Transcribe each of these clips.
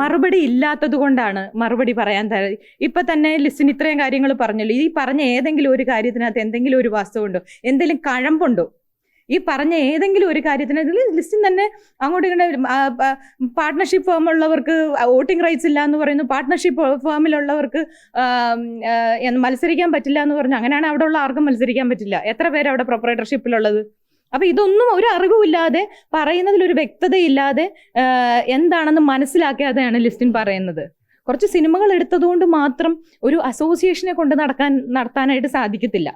മറുപടി ഇല്ലാത്തത് കൊണ്ടാണ് മറുപടി പറയാൻ തര ഇപ്പൊ തന്നെ ലിസ്റ്റിന് ഇത്രയും കാര്യങ്ങൾ പറഞ്ഞല്ലോ. ഈ പറഞ്ഞ ഏതെങ്കിലും ഒരു കാര്യത്തിനകത്ത് എന്തെങ്കിലും ഒരു വാസ്തവമുണ്ടോ എന്തെങ്കിലും കഴമ്പുണ്ടോ? ഈ പറഞ്ഞ ഏതെങ്കിലും ഒരു കാര്യത്തിന് ലിസ്റ്റിൻ തന്നെ അങ്ങോട്ട് ഇങ്ങനെ പാർട്ട്ണർഷിപ്പ് ഫേം ഉള്ളവർക്ക് വോട്ടിംഗ് റൈറ്റ്സ് ഇല്ല എന്ന് പറയുന്നു. പാർട്ട്ണർഷിപ്പ് ഫേമിലുള്ളവർക്ക് മത്സരിക്കാൻ പറ്റില്ല എന്ന് പറഞ്ഞു. അങ്ങനെയാണ് അവിടെ ഉള്ള ആർക്കും മത്സരിക്കാൻ പറ്റില്ല. എത്ര പേര് അവിടെ പ്രൊപ്പറേറ്റർഷിപ്പിലുള്ളത് അപ്പൊ ഇതൊന്നും ഒരു അറിവുമില്ലാതെ പറയുന്നതിൽ ഒരു വ്യക്തതയില്ലാതെ എന്താണെന്ന് മനസ്സിലാക്കാതെയാണ് ലിസ്റ്റിൻ പറയുന്നത്. കുറച്ച് സിനിമകൾ എടുത്തതുകൊണ്ട് മാത്രം ഒരു അസോസിയേഷനെ കൊണ്ട് നടക്കാൻ നടത്താനായിട്ട് സാധിക്കത്തില്ല.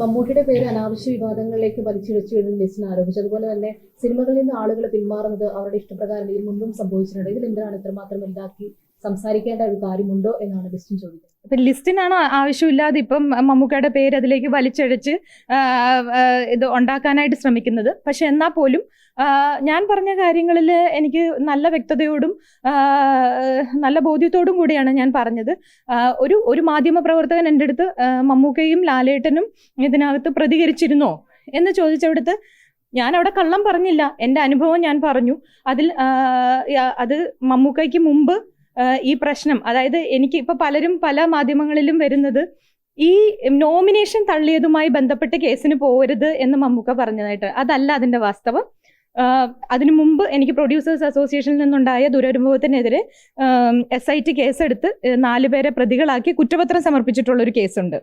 മമ്മൂട്ടിയുടെ പേര് അനാവശ്യ വിവാദങ്ങളിലേക്ക് വലിച്ചിഴച്ചു എന്ന് ലിസ്റ്റിൻ ആരോപിച്ചു. അതുപോലെ തന്നെ സിനിമകളിൽ നിന്ന് ആളുകൾ പിന്മാറുന്നത് അവരുടെ ഇഷ്ടപ്രകാരം ഇതിൽ മുമ്പും സംഭവിച്ചിട്ടുണ്ട്. ഇതിൽ എന്താണ് ഇത്രമാത്രം വലുതാക്കി സംസാരിക്കേണ്ട ഒരു കാര്യമുണ്ടോ എന്നാണ് ലിസ്റ്റിൻ ചോദിക്കുന്നത്. ഇപ്പൊ ലിസ്റ്റിനാണ് ആവശ്യമില്ലാതെ ഇപ്പം മമ്മൂക്കയുടെ പേര് അതിലേക്ക് വലിച്ചഴച്ച് ഇത് ഉണ്ടാക്കാനായിട്ട് ശ്രമിക്കുന്നത്. പക്ഷെ എന്നാൽ പോലും ഞാൻ പറഞ്ഞ കാര്യങ്ങളിൽ എനിക്ക് നല്ല വ്യക്തതയോടും നല്ല ബോധ്യത്തോടും കൂടിയാണ് ഞാൻ പറഞ്ഞത്. ഒരു ഒരു മാധ്യമ പ്രവർത്തകൻ എന്റെ അടുത്ത് മമ്മൂക്കയും ലാലേട്ടനും ഇതിനകത്ത് പ്രതികരിച്ചിരുന്നോ എന്ന് ചോദിച്ചവിടുത്ത് ഞാൻ അവിടെ കള്ളം പറഞ്ഞില്ല. എന്റെ അനുഭവം ഞാൻ പറഞ്ഞു. അതിൽ അത് മമ്മൂക്കയ്ക്ക് മുമ്പ് ഈ പ്രശ്നം. അതായത് എനിക്ക് ഇപ്പൊ പലരും പല മാധ്യമങ്ങളിലും വരുന്നത് ഈ നോമിനേഷൻ തള്ളിയതുമായി ബന്ധപ്പെട്ട് കേസിന് പോകരുത് എന്ന് മമ്മൂക്ക പറഞ്ഞതായിട്ട്. അതല്ല അതിന്റെ വാസ്തവം. അതിനു മുമ്പ് എനിക്ക് പ്രൊഡ്യൂസേഴ്സ് അസോസിയേഷനിൽ നിന്നുണ്ടായ ദുരനുഭവത്തിനെതിരെ എസ് ഐ ടി കേസെടുത്ത് നാലുപേരെ നാല് പേരെ പ്രതികളാക്കി കുറ്റപത്രം സമർപ്പിച്ചിട്ടുള്ള ഒരു കേസുണ്ട്.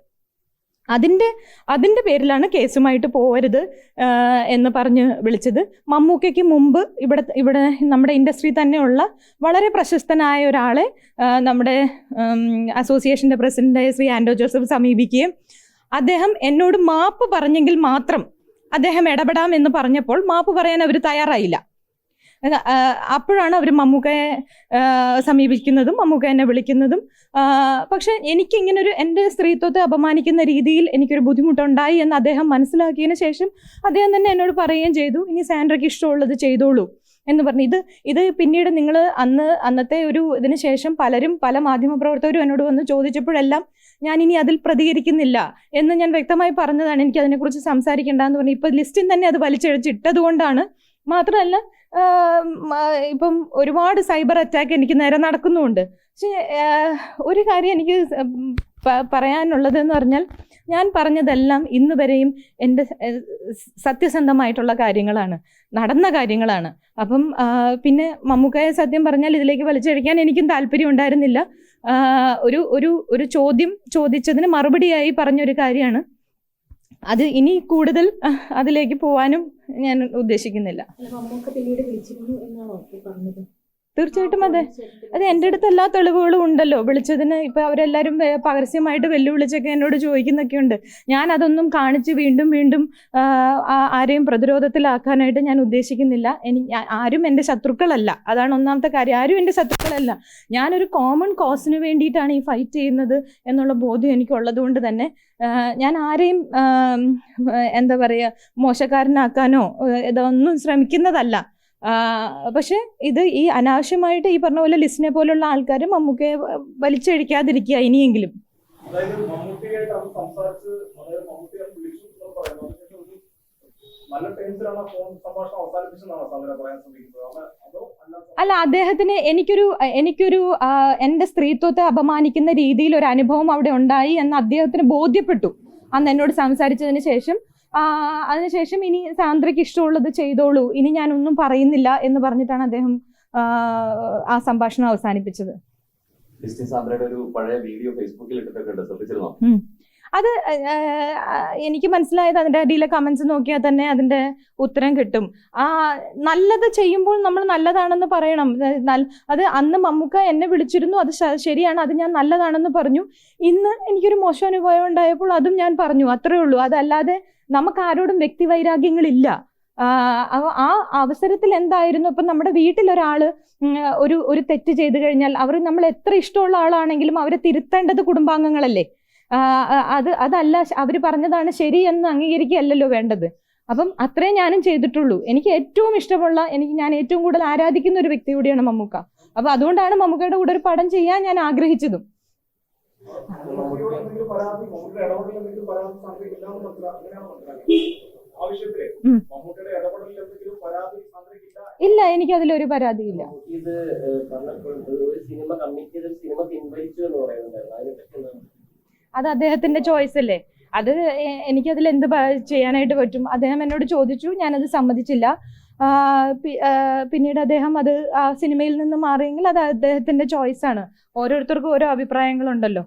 അതിന്റെ അതിന്റെ പേരിലാണ് കേസുമായിട്ട് പോകരുത് എന്ന് പറഞ്ഞ് വിളിച്ചത്. മമ്മൂക്കയ്ക്ക് മുമ്പ് ഇവിടെ ഇവിടെ നമ്മുടെ ഇൻഡസ്ട്രി തന്നെയുള്ള വളരെ പ്രശസ്തനായ ഒരാളെ നമ്മുടെ അസോസിയേഷന്റെ പ്രസിഡന്റ് ശ്രീ ആൻഡോ ജോസഫ് സമീപിക്കുകയും അദ്ദേഹം എന്നോട് മാപ്പ് പറഞ്ഞെങ്കിൽ മാത്രം അദ്ദേഹം ഇടപെടാം എന്ന് പറഞ്ഞപ്പോൾ മാപ്പ് പറയാൻ അവർ തയ്യാറായില്ല. അപ്പോഴാണ് അവർ മമ്മൂക്കയെ സമീപിക്കുന്നതും മമ്മൂക്ക എന്നെ വിളിക്കുന്നതും. പക്ഷെ പക്ഷെ എനിക്കിങ്ങനൊരു എന്റെ സ്ത്രീത്വത്തെ അപമാനിക്കുന്ന രീതിയിൽ എനിക്കൊരു ബുദ്ധിമുട്ടുണ്ടായി എന്ന് അദ്ദേഹം മനസ്സിലാക്കിയതിന് ശേഷം അദ്ദേഹം തന്നെ എന്നോട് പറയുകയും ചെയ്തു ഇനി സാൻഡ്രയ്ക്ക് ഇഷ്ടമുള്ളത് ചെയ്തോളൂ എന്ന് പറഞ്ഞു. ഇത് ഇത് പിന്നീട് നിങ്ങൾ അന്ന് അന്നത്തെ ഒരു ഇതിന് ശേഷം പലരും പല മാധ്യമപ്രവർത്തകരും എന്നോട് വന്ന് ചോദിച്ചപ്പോഴെല്ലാം ഞാൻ ഇനി അതിൽ പ്രതികരിക്കുന്നില്ല എന്ന് ഞാൻ വ്യക്തമായി പറഞ്ഞതാണ്. എനിക്ക് അതിനെക്കുറിച്ച് സംസാരിക്കേണ്ടെന്ന് പറഞ്ഞു. ഇപ്പോൾ ലിസ്റ്റിൽ തന്നെ അത് വലിച്ചഴിച്ചിട്ടത് കൊണ്ടാണ് മാത്രമല്ല ഇപ്പം ഒരുപാട് സൈബർ അറ്റാക്ക് എനിക്ക് നേരെ നടക്കുന്നുമുണ്ട്. പക്ഷേ ഒരു കാര്യം എനിക്ക് സ- പറയാനുള്ളത് എന്ന് പറഞ്ഞാൽ ഞാൻ പറഞ്ഞതെല്ലാം ഇന്ന് വരെയും എന്റെ സത്യസന്ധമായിട്ടുള്ള കാര്യങ്ങളാണ്. നടന്ന കാര്യങ്ങളാണ്. അപ്പം പിന്നെ മമ്മൂക്കായ സത്യം പറഞ്ഞാൽ ഇതിലേക്ക് വലിച്ചഴിക്കാൻ എനിക്കും താല്പര്യം ഉണ്ടായിരുന്നില്ല. ഒരു ഒരു ഒരു ചോദ്യം ചോദിച്ചതിന് മറുപടിയായി പറഞ്ഞൊരു കാര്യമാണ്. അത് ഇനി കൂടുതൽ അതിലേക്ക് പോവാനും ഞാൻ ഉദ്ദേശിക്കുന്നില്ല. പിന്നീട് വിളിച്ചിരുന്നു എന്നാണോ പറഞ്ഞത്? തീർച്ചയായിട്ടും അതെ. അത് എന്റെ അടുത്ത് എല്ലാ തെളിവുകളും ഉണ്ടല്ലോ. വിളിച്ചതിന് ഇപ്പൊ അവരെല്ലാരും പരസ്യമായിട്ട് വെല്ലുവിളിച്ചൊക്കെ എന്നോട് ചോദിക്കുന്നൊക്കെ ഉണ്ട് ഞാൻ അതൊന്നും കാണിച്ച് വീണ്ടും വീണ്ടും ആരെയും പ്രതിരോധത്തിലാക്കാനായിട്ട് ഞാൻ ഉദ്ദേശിക്കുന്നില്ല. എനിക്ക് ആരും എന്റെ ശത്രുക്കളല്ല. അതാണ് ഒന്നാമത്തെ കാര്യം. ആരും എന്റെ ശത്രുക്കളല്ല. ഞാനൊരു കോമൺ കോസിന് വേണ്ടിയിട്ടാണ് ഈ ഫൈറ്റ് ചെയ്യുന്നത് എന്നുള്ള ബോധ്യം എനിക്കുള്ളത് കൊണ്ട് തന്നെ ഞാൻ ആരെയും എന്താ പറയുക മോശക്കാരനാക്കാനോ ഇതൊന്നും ശ്രമിക്കുന്നതല്ല. പക്ഷെ ഇത് ഈ അനാവശ്യമായിട്ട് ഈ പറഞ്ഞ പോലെ ലിസ്റ്റിനെ പോലുള്ള ആൾക്കാർ മമ്മൂക്കയെ വലിച്ചഴിക്കാതിരിക്കുക ഇനിയെങ്കിലും. അല്ല അദ്ദേഹത്തിന് എനിക്കൊരു എനിക്കൊരു എന്റെ എന്റെ സ്ത്രീത്വത്തെ അപമാനിക്കുന്ന രീതിയിൽ ഒരു അനുഭവം അവിടെ ഉണ്ടായി എന്ന് അദ്ദേഹത്തിന് ബോധ്യപ്പെട്ടു. അന്ന് എന്നോട് സംസാരിച്ചതിന് ശേഷം അതിനുശേഷം ഇനി സാന്ദ്രയ്ക്ക് ഇഷ്ടമുള്ളത് ചെയ്തോളൂ. ഇനി ഞാൻ ഒന്നും പറയുന്നില്ല എന്ന് പറഞ്ഞിട്ടാണ് അദ്ദേഹം ആ, സംഭാഷണം അവസാനിപ്പിച്ചത്. ഒരു പഴയ വീഡിയോ ഫേസ്ബുക്കിൽ ഇട്ടിട്ടൊക്കെ ഉണ്ട്. ശ്രദ്ധിച്ചിരുന്നോ? അത് എനിക്ക് മനസ്സിലായത് അതിന്റെ അടിയിലെ കമൻസ് നോക്കിയാൽ തന്നെ അതിന്റെ ഉത്തരം കിട്ടും. ആ നല്ലത് ചെയ്യുമ്പോൾ നമ്മൾ നല്ലതാണെന്ന് പറയണം. അത് അന്ന് മമ്മൂക്ക എന്നെ വിളിച്ചിരുന്നു അത് ശരിയാണ് അത് ഞാൻ നല്ലതാണെന്ന് പറഞ്ഞു. ഇന്ന് എനിക്കൊരു മോശം അനുഭവം ഉണ്ടായപ്പോൾ അതും ഞാൻ പറഞ്ഞു അത്രേ ഉള്ളൂ. അതല്ലാതെ നമുക്ക് ആരോടും വ്യക്തിവൈരാഗ്യങ്ങളില്ല ആ, അവ- ആ അവസരത്തിൽ എന്തായിരുന്നു? ഇപ്പം നമ്മുടെ വീട്ടിലൊരാൾ ഒരു ഒരു തെറ്റ് ചെയ്തു കഴിഞ്ഞാൽ അവർ നമ്മൾ എത്ര ഇഷ്ടമുള്ള ആളാണെങ്കിലും അവരെ തിരുത്തേണ്ടത് കുടുംബാംഗങ്ങളല്ലേ? അത് അതല്ല അവർ പറഞ്ഞതാണ് ശരി എന്ന് അംഗീകരിക്കുകയല്ലല്ലോ വേണ്ടത്. അപ്പം അത്രേ ഞാനും ചെയ്തിട്ടുള്ളൂ. എനിക്ക് ഏറ്റവും ഇഷ്ടമുള്ള എനിക്ക് ഞാൻ ഏറ്റവും കൂടുതൽ ആരാധിക്കുന്ന ഒരു വ്യക്തി കൂടിയാണ് മമ്മൂക്ക. അപ്പൊ അതുകൊണ്ടാണ് മമ്മൂക്കയുടെ കൂടെ ഒരു പടം ചെയ്യാൻ ഞാൻ ആഗ്രഹിച്ചതും. ഇല്ല എനിക്ക് അതിലൊരു പരാതിയില്ല. ഇത് സിനിമ കമ്മിറ്റ് സിനിമ പിൻവലിച്ചു എന്ന് എന്താണ് അത് അദ്ദേഹത്തിന്റെ ചോയ്സ് അല്ലേ? അത് എനിക്കതിൽ എന്ത് ചെയ്യാനായിട്ട് പറ്റും? അദ്ദേഹം എന്നോട് ചോദിച്ചു ഞാനത് സമ്മതിച്ചില്ല. പിന്നീട് അദ്ദേഹം അത് ആ സിനിമയിൽ നിന്ന് മാറിയെങ്കിൽ അത് അദ്ദേഹത്തിന്റെ ചോയ്സ് ആണ്. ഓരോരുത്തർക്കും ഓരോ അഭിപ്രായങ്ങളുണ്ടല്ലോ.